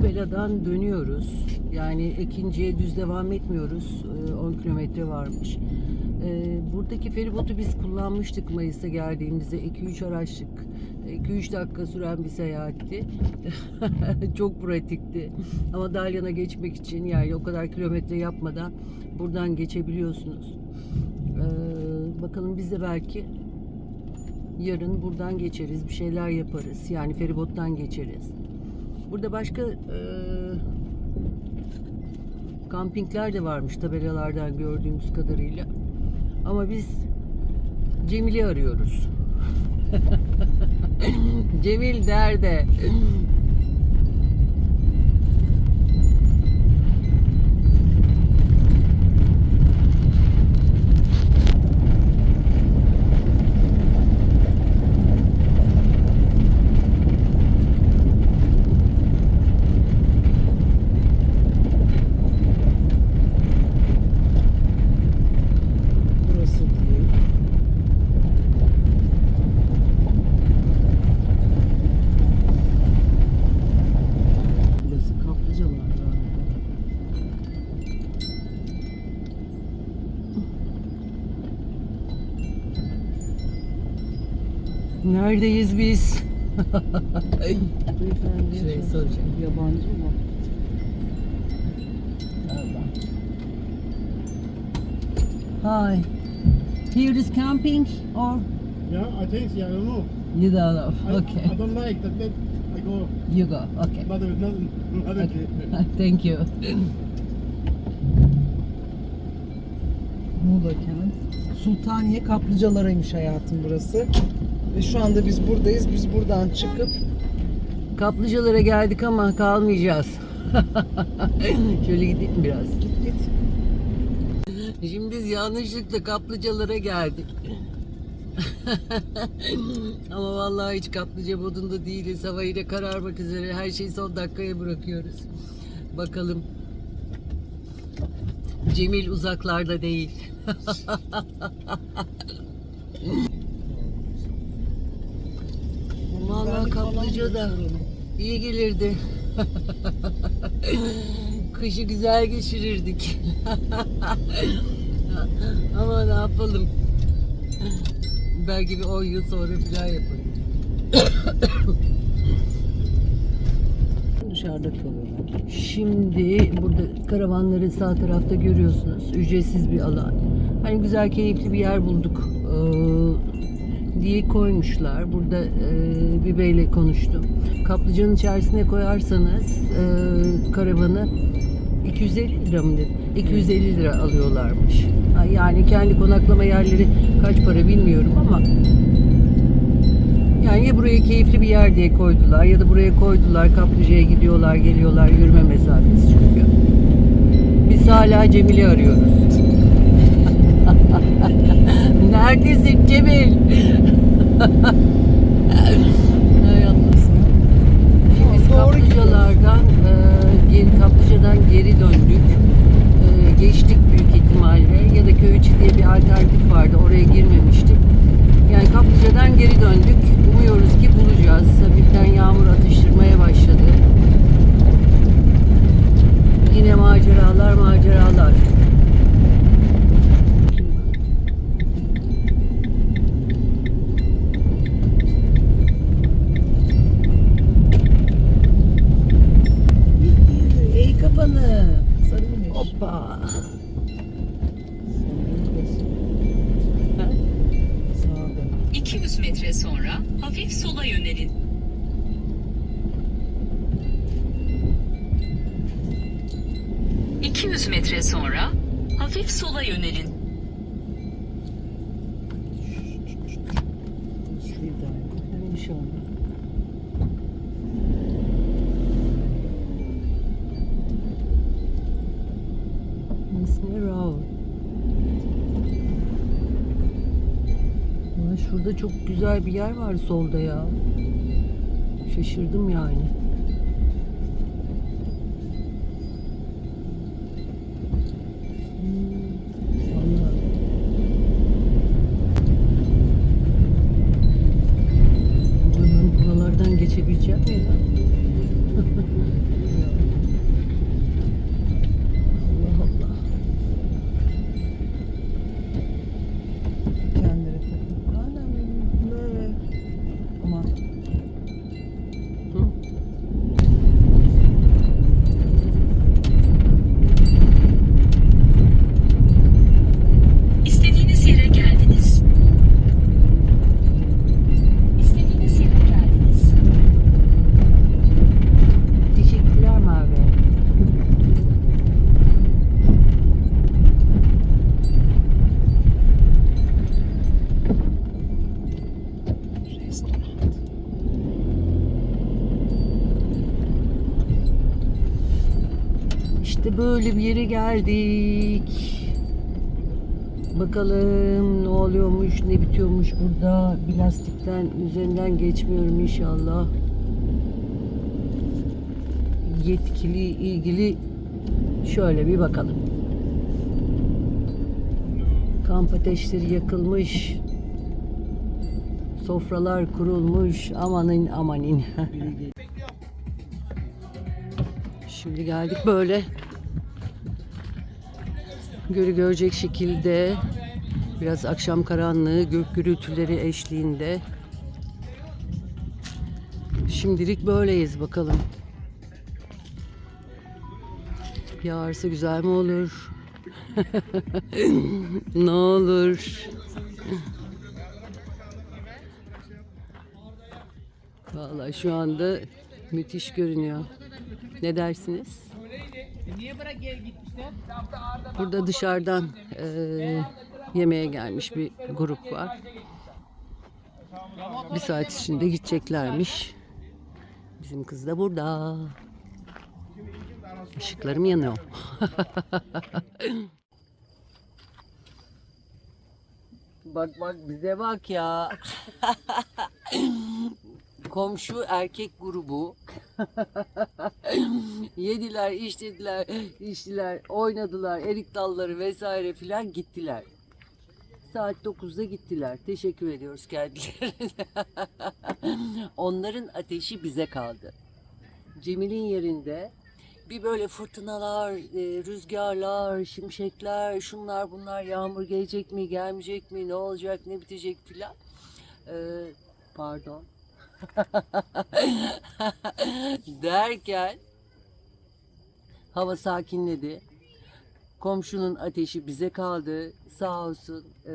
Tabeladan dönüyoruz. Yani ikinciye düz devam etmiyoruz. Ee, 10 kilometre varmış. Ee, Buradaki feribotu biz kullanmıştık Mayıs'ta geldiğimizde. 2-3 araçlık. 2-3 dakika süren bir seyahatti. Çok pratikti. Ama Dalyan'a geçmek için yani o kadar kilometre yapmadan buradan geçebiliyorsunuz. Ee, bakalım biz de belki yarın buradan geçeriz. Bir şeyler yaparız. Yani feribottan geçeriz. Burada başka e, kampingler de varmış tabelalardan gördüğümüz kadarıyla. Ama biz Cemil'i arıyoruz. Cemil nerede? Neredeyiz biz? Beyefendi Şey soracağım. Yabancı mı? Hi. Here is camping or Yeah, I think so. I don't know. you don't know? I, I Okay. don't like that. Let I go. You go. Okay. But there's nothing. nothing Okay. Thank you. Muğla kent. Sultaniye kaplıcalarıymış hayatım burası. Ve şu anda biz buradayız. Biz buradan çıkıp Kaplıcalara geldik ama kalmayacağız. Şöyle gideyim biraz. git git. Şimdi biz yanlışlıkla kaplıcalara geldik. Ama vallahi hiç kaplıca modunda değiliz. Hava yine kararmak üzere. Her şeyi son dakikaya bırakıyoruz. Bakalım. Cemil uzaklarda değil. Vallahi kaplıca da iyi gelirdi. Kışı güzel geçirirdik. Ama ne yapalım? Belki bir 10 yıl sonra falan yaparız. Dışarıda kalıyorlar. Şimdi burada karavanları sağ tarafta görüyorsunuz. Ücretsiz bir alan. Hani güzel keyifli bir yer bulduk ee, diye koymuşlar. Burada e, bir beyle konuştum. Kaplıcanın içerisine koyarsanız e, karavanı 250 lira mı dedi? 250 lira alıyorlarmış. Yani kendi konaklama yerleri kaç para bilmiyorum ama yani ya buraya keyifli bir yer diye koydular ya da buraya koydular kaplıcaya gidiyorlar geliyorlar yürüme mesafesi çünkü. Biz hala Cemil'i arıyoruz. Neredesin Cemil? Hay Allah'ım. Şimdi kaplıcalardan e, geri kaplıcadan geri döndük. E, geçtik büyük ihtimalle ya da köy içi diye bir alternatif vardı. Oraya girmemiştik. Yani kaplıcadan geri döndük. Umuyoruz ki bulacağız. Çok güzel bir yer var solda ya. Şaşırdım yani. Geldik. Bakalım ne oluyormuş, ne bitiyormuş burada. Bir lastikten üzerinden geçmiyorum inşallah. Yetkili, ilgili şöyle bir bakalım. Kamp ateşleri yakılmış. Sofralar kurulmuş. Amanın amanin. Şimdi geldik böyle görü görecek şekilde biraz akşam karanlığı gök gürültüleri eşliğinde şimdilik böyleyiz bakalım. Yağarsa güzel mi olur? ne olur? Vallahi şu anda müthiş görünüyor. Ne dersiniz? Burada dışarıdan eee, yemeğe gelmiş bir grup var. Bir saat içinde gideceklermiş. Bizim kız da burada. Işıklarım yanıyor. bak bak bize bak ya. Komşu erkek grubu. Yediler, içtiler, içtiler, oynadılar, erik dalları vesaire filan gittiler. Saat 9'da gittiler. Teşekkür ediyoruz kendilerine. Onların ateşi bize kaldı. Cemil'in yerinde bir böyle fırtınalar, e, rüzgarlar, şimşekler, şunlar bunlar, yağmur gelecek mi, gelmeyecek mi, ne olacak, ne bitecek filan. Ee, pardon. derken hava sakinledi. Komşunun ateşi bize kaldı. Sağ olsun eee,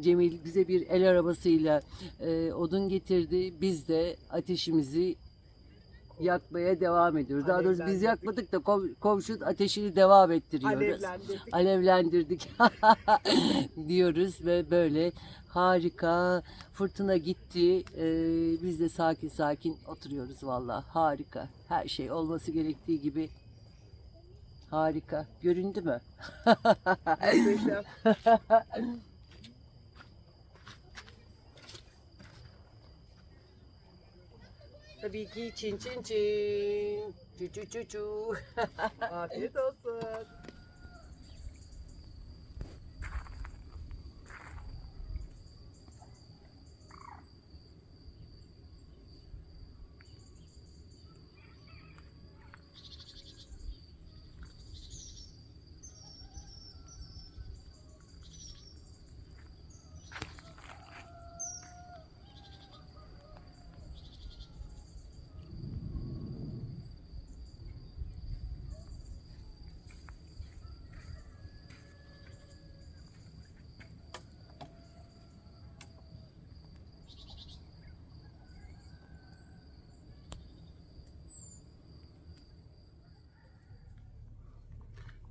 Cemil bize bir el arabasıyla eee, odun getirdi. Biz de ateşimizi yakmaya devam ediyoruz. Daha doğrusu biz yakmadık da kom- komşunun ateşini devam ettiriyoruz. Alevlendirdik. Alevlendirdik diyoruz ve böyle harika fırtına gitti. Ee, biz de sakin sakin oturuyoruz valla harika. Her şey olması gerektiği gibi harika. Göründü mü? Tabii ki çin çin çin. Çu çu çu çu. Afiyet olsun.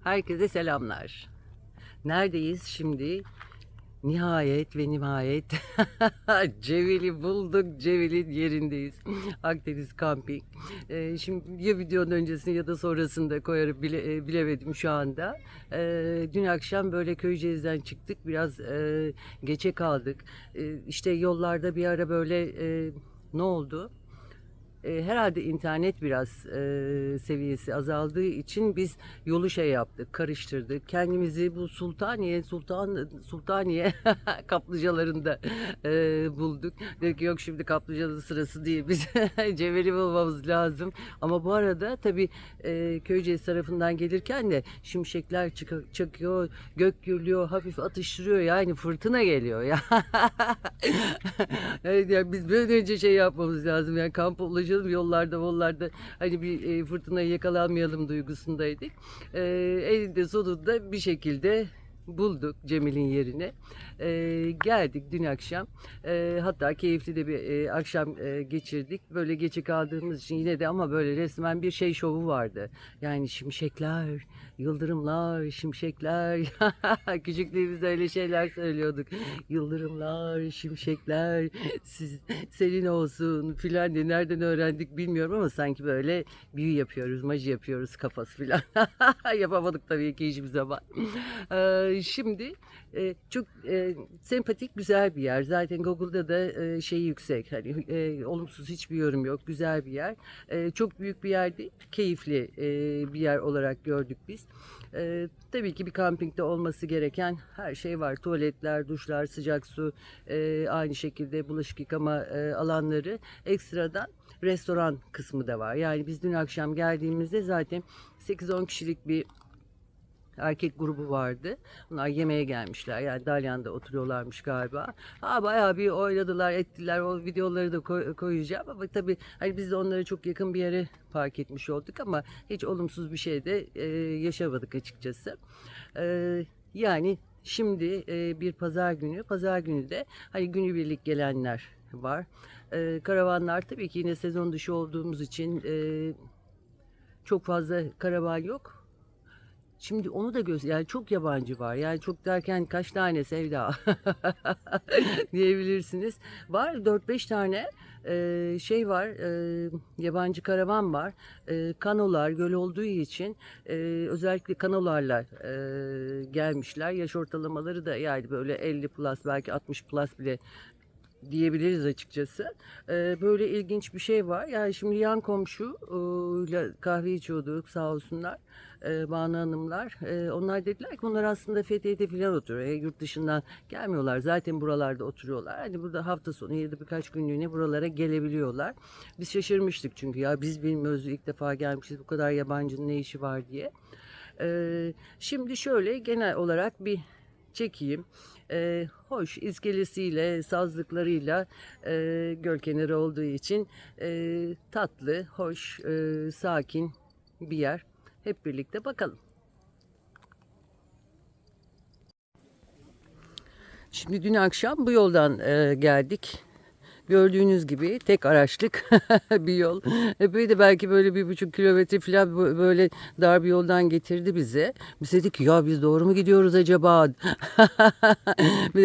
Herkese selamlar. Neredeyiz şimdi? Nihayet ve nihayet Cevil'i bulduk. Cevil'in yerindeyiz. Akdeniz Camping. Ee, şimdi ya videonun öncesini ya da sonrasında koyarım bile, e, bilemedim şu anda. Ee, dün akşam böyle Köyceğiz'den çıktık. Biraz e, geçe kaldık. E, işte yollarda bir ara böyle e, ne oldu? E, herhalde internet biraz e, seviyesi azaldığı için biz yolu şey yaptık, karıştırdık. Kendimizi bu Sultaniye, Sultan Sultaniye kaplıcalarında e, bulduk. Dedik yok şimdi kaplıcanın sırası değil. Biz Ceveli bulmamız lazım. Ama bu arada tabii e, Köyceğiz tarafından gelirken de şimşekler çık- çakıyor, gök gürlüyor, hafif atıştırıyor. Yani fırtına geliyor ya. evet yani biz an önce şey yapmamız lazım. Yani kampa ulaşalım yollarda yollarda hani bir e, fırtınaya yakalanmayalım duygusundaydık. E, elinde sonunda bir şekilde bulduk Cemil'in yerine. E, geldik dün akşam. E, hatta keyifli de bir e, akşam e, geçirdik. Böyle geçe kaldığımız için yine de ama böyle resmen bir şey şovu vardı. Yani şimşekler, yıldırımlar, şimşekler. Küçüklüğümüzde öyle şeyler söylüyorduk. Yıldırımlar, şimşekler, siz, senin olsun filan diye nereden öğrendik bilmiyorum ama sanki böyle büyü yapıyoruz, maji yapıyoruz kafası filan. Yapamadık tabii ki hiçbir zaman. Ee, şimdi e, çok e, sempatik, güzel bir yer. Zaten Google'da da e, şeyi yüksek. Hani e, olumsuz hiçbir yorum yok. Güzel bir yer. E, çok büyük bir yer değil, keyifli e, bir yer olarak gördük biz. E, tabii ki bir kampingde olması gereken her şey var. Tuvaletler, duşlar, sıcak su, e, aynı şekilde bulaşık yıkama e, alanları. Ekstradan restoran kısmı da var. Yani biz dün akşam geldiğimizde zaten 8-10 kişilik bir erkek grubu vardı. Bunlar yemeğe gelmişler. Yani Dalyan'da oturuyorlarmış galiba. Ha bayağı bir oynadılar, ettiler. O videoları da koy- koyacağım ama tabii hani biz de onları çok yakın bir yere park etmiş olduk ama hiç olumsuz bir şey de e, yaşamadık açıkçası. E, yani şimdi e, bir pazar günü. Pazar günü de hani günübirlik gelenler var. E, karavanlar tabii ki yine sezon dışı olduğumuz için e, çok fazla karavan yok. Şimdi onu da göz yani çok yabancı var. Yani çok derken kaç tane Sevda diyebilirsiniz. Var 4-5 tane e, şey var. e, yabancı karavan var. E, kanolar göl olduğu için e, özellikle kanolarla e, gelmişler. Yaş ortalamaları da yani böyle 50 plus belki 60 plus bile diyebiliriz açıkçası. Ee, böyle ilginç bir şey var. Yani şimdi yan komşu e, kahve içiyorduk sağ olsunlar. Ee, Banu Hanımlar. Ee, onlar dediler ki bunlar aslında Fethiye'de falan oturuyor. E, yurt dışından gelmiyorlar. Zaten buralarda oturuyorlar. Hani burada hafta sonu ya da birkaç günlüğüne buralara gelebiliyorlar. Biz şaşırmıştık çünkü ya biz bilmiyoruz ilk defa gelmişiz bu kadar yabancının ne işi var diye. Şimdi şöyle genel olarak bir çekeyim. Ee, hoş iskelesiyle, sazlıklarıyla e, göl kenarı olduğu için e, tatlı, hoş, e, sakin bir yer. Hep birlikte bakalım. Şimdi dün akşam bu yoldan e, geldik. Gördüğünüz gibi tek araçlık bir yol. Epey de belki böyle bir buçuk kilometre falan bö- böyle dar bir yoldan getirdi bize. Biz dedik ya biz doğru mu gidiyoruz acaba?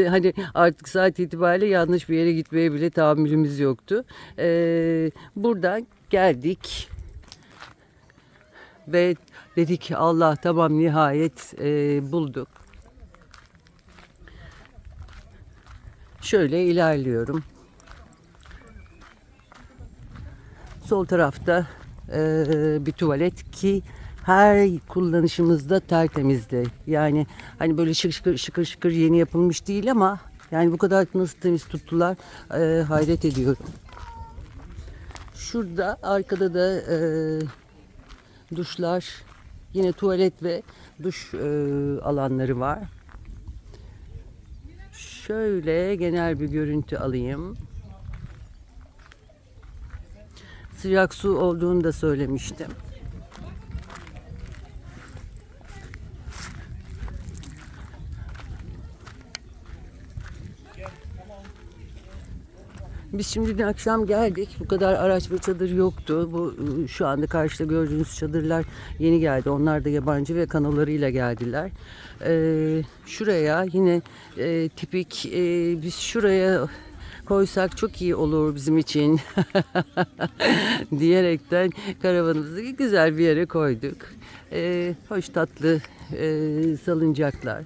Hani artık saat itibariyle yanlış bir yere gitmeye bile tahammülümüz yoktu. Ee, buradan geldik. Ve dedik Allah tamam nihayet e, bulduk. Şöyle ilerliyorum. Sol tarafta e, bir tuvalet ki her kullanışımızda tertemizdi. Yani hani böyle şıkır şıkır şıkır, şıkır yeni yapılmış değil ama yani bu kadar nasıl temiz tuttular e, hayret ediyorum. Şurada arkada da e, duşlar yine tuvalet ve duş e, alanları var. Şöyle genel bir görüntü alayım. Sıcak su olduğunu da söylemiştim. Biz şimdi dün akşam geldik. Bu kadar araç ve çadır yoktu. Bu e, şu anda karşıda gördüğünüz çadırlar yeni geldi. Onlar da yabancı ve kanolarıyla geldiler. Ee, şuraya yine e, tipik e, biz şuraya koysak çok iyi olur bizim için diyerekten karavanımızı güzel bir yere koyduk. Ee, hoş tatlı e, salıncaklar.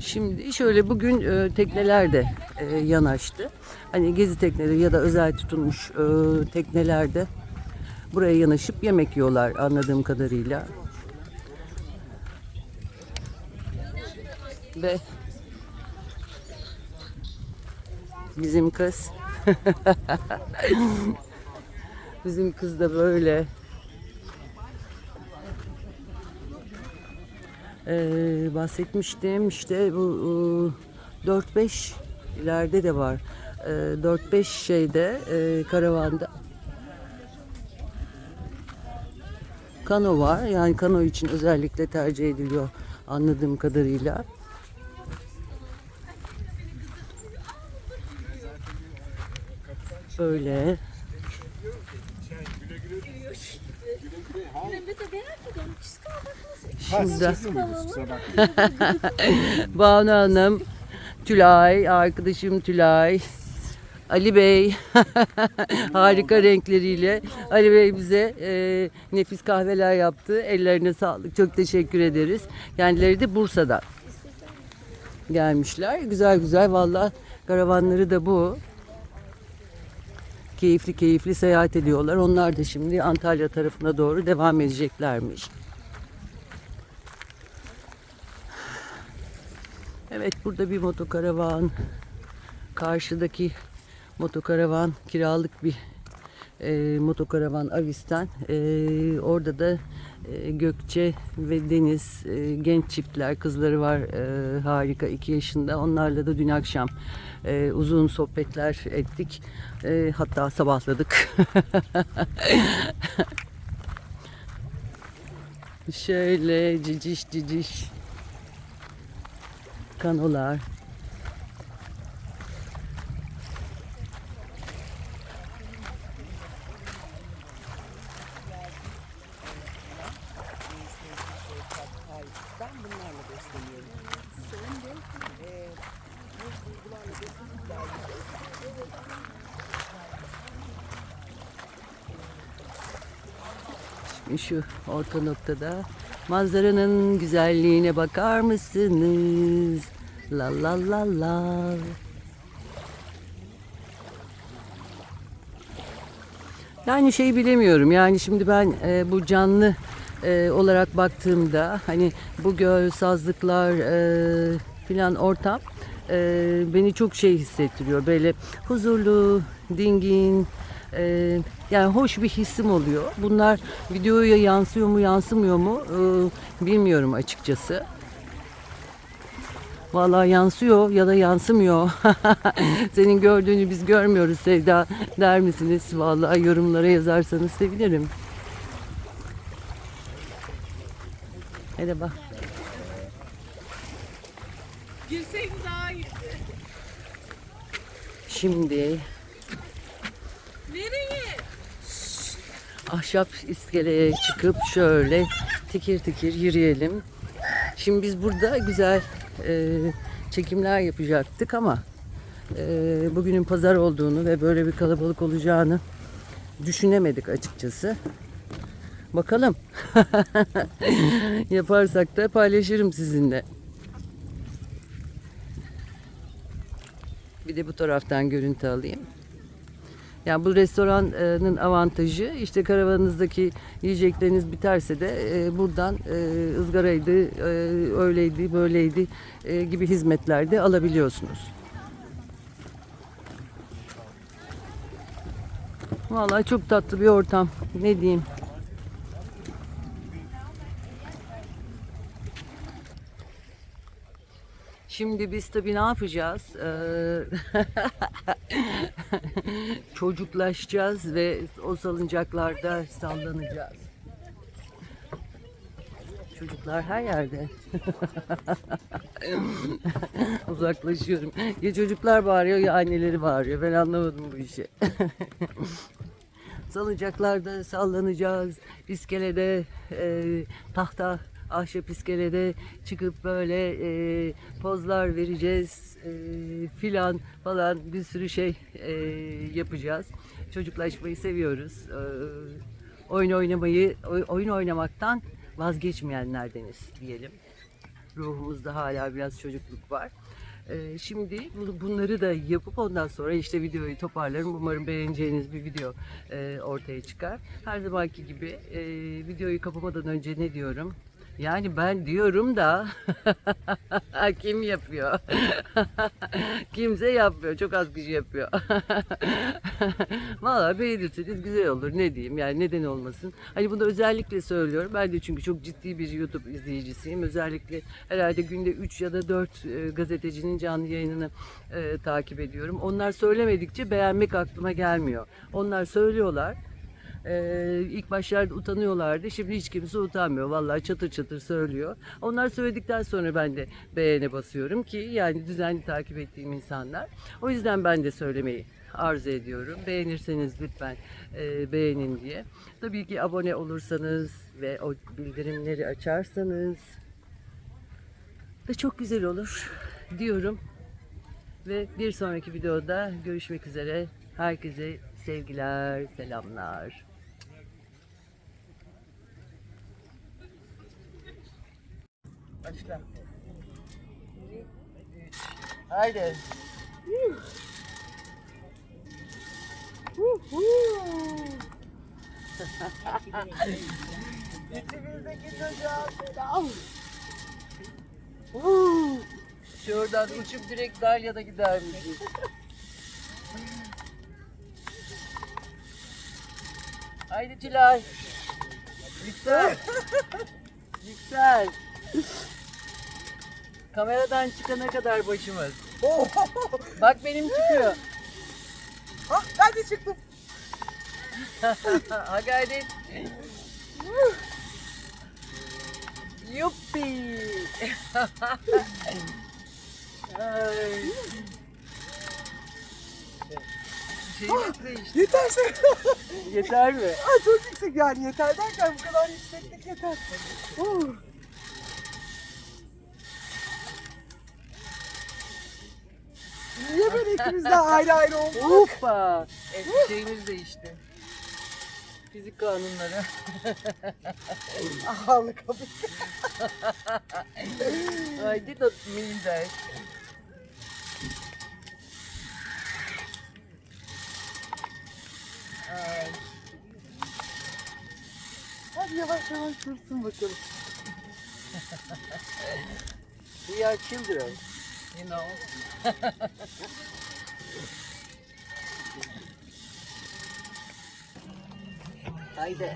Şimdi şöyle bugün e, tekneler de e, yanaştı. Hani gezi tekneleri ya da özel tutulmuş e, teknelerde buraya yanaşıp yemek yiyorlar anladığım kadarıyla. Ve bizim kız bizim kız da böyle Ee, bahsetmiştim işte bu e, 4-5 ileride de var. Ee, 4-5 şeyde e, karavanda kano var. Yani kano için özellikle tercih ediliyor anladığım kadarıyla. Böyle. Şimdi Banu Hanım, Tülay, arkadaşım Tülay, Ali Bey harika renkleriyle Ali Bey bize e, nefis kahveler yaptı. Ellerine sağlık. Çok teşekkür ederiz. Kendileri de Bursa'dan gelmişler. Güzel güzel valla karavanları da bu. Keyifli keyifli seyahat ediyorlar. Onlar da şimdi Antalya tarafına doğru devam edeceklermiş. Evet burada bir motokaravan. Karşıdaki motokaravan kiralık bir e, motokaravan Avis'ten. E, orada da e, Gökçe ve Deniz e, genç çiftler kızları var e, harika iki yaşında. Onlarla da dün akşam e, uzun sohbetler ettik. E, hatta sabahladık. Şöyle ciciş ciciş kanolar. Şu orta noktada manzaranın güzelliğine bakar mısınız? La la la la. Yani şey bilemiyorum. Yani şimdi ben e, bu canlı e, olarak baktığımda hani bu göl, sazlıklar e, filan ortam e, beni çok şey hissettiriyor. Böyle huzurlu, dingin, e, yani hoş bir hissim oluyor. Bunlar videoya yansıyor mu, yansımıyor mu e, bilmiyorum açıkçası. Vallahi yansıyor ya da yansımıyor. Senin gördüğünü biz görmüyoruz Sevda der misiniz? Vallahi yorumlara yazarsanız sevinirim. Hadi bak. Girseydin daha iyi. Şimdi Nereye? ahşap iskeleye çıkıp şöyle tikir tikir yürüyelim. Şimdi biz burada güzel e, çekimler yapacaktık ama e, bugünün pazar olduğunu ve böyle bir kalabalık olacağını düşünemedik açıkçası. Bakalım. Yaparsak da paylaşırım sizinle. Bir de bu taraftan görüntü alayım. Yani bu restoranın avantajı işte karavanınızdaki yiyecekleriniz biterse de e, buradan e, ızgaraydı, e, öyleydi, böyleydi gibi hizmetler de alabiliyorsunuz. Vallahi çok tatlı bir ortam. Ne diyeyim? Şimdi biz tabii ne yapacağız? Ee, çocuklaşacağız ve o salıncaklarda sallanacağız. Çocuklar her yerde. Uzaklaşıyorum. Ya çocuklar bağırıyor ya anneleri bağırıyor. Ben anlamadım bu işi. Salıncaklarda sallanacağız. İskelede, e, tahta, ahşap iskelede çıkıp böyle e, pozlar vereceğiz e, filan falan bir sürü şey e, yapacağız. Çocuklaşmayı seviyoruz. E, oyun oynamayı, oy- oyun oynamaktan vazgeçmeyenlerdeniz diyelim. Ruhumuzda hala biraz çocukluk var. Ee, şimdi bu- bunları da yapıp ondan sonra işte videoyu toparlarım. Umarım beğeneceğiniz bir video e, ortaya çıkar. Her zamanki gibi e, videoyu kapamadan önce ne diyorum? Yani ben diyorum da kim yapıyor? Kimse yapmıyor. Çok az kişi yapıyor. Vallahi beğenirseniz güzel olur. Ne diyeyim yani neden olmasın. Hani bunu özellikle söylüyorum. Ben de çünkü çok ciddi bir YouTube izleyicisiyim. Özellikle herhalde günde 3 ya da 4 e, gazetecinin canlı yayınını e, takip ediyorum. Onlar söylemedikçe beğenmek aklıma gelmiyor. Onlar söylüyorlar. Ee, ilk başlarda utanıyorlardı. Şimdi hiç kimse utanmıyor. Vallahi çatır çatır söylüyor. Onlar söyledikten sonra ben de beğene basıyorum ki yani düzenli takip ettiğim insanlar. O yüzden ben de söylemeyi arzu ediyorum. Beğenirseniz lütfen e, beğenin diye. Tabii ki abone olursanız ve o bildirimleri açarsanız da çok güzel olur diyorum. Ve bir sonraki videoda görüşmek üzere. Herkese sevgiler, selamlar. Başla. Haydi. İçimizdeki çocuğa selam. Şuradan uçup direkt Dalya'da gidermişiz. Haydi Tülay. Yüksel. Yüksel. Kameradan çıkana kadar başımız. Oh, Bak benim çıkıyor. ah, ben de çıktım. ha gayret. Yuppi. Ay. Şeyimiz değişti. Yeter sen. Yeter mi? Aa, çok yüksek yani yeter derken bu kadar yükseklik yeter. Oh. Niye böyle ikimiz de ayrı ayrı olduk? Hoppa. Evet, şeyimiz değişti. Fizik kanunları. Ağlı kapı. I did not mean that. Ay. Hadi yavaş yavaş dursun bakalım. We are children, you know. Haydi.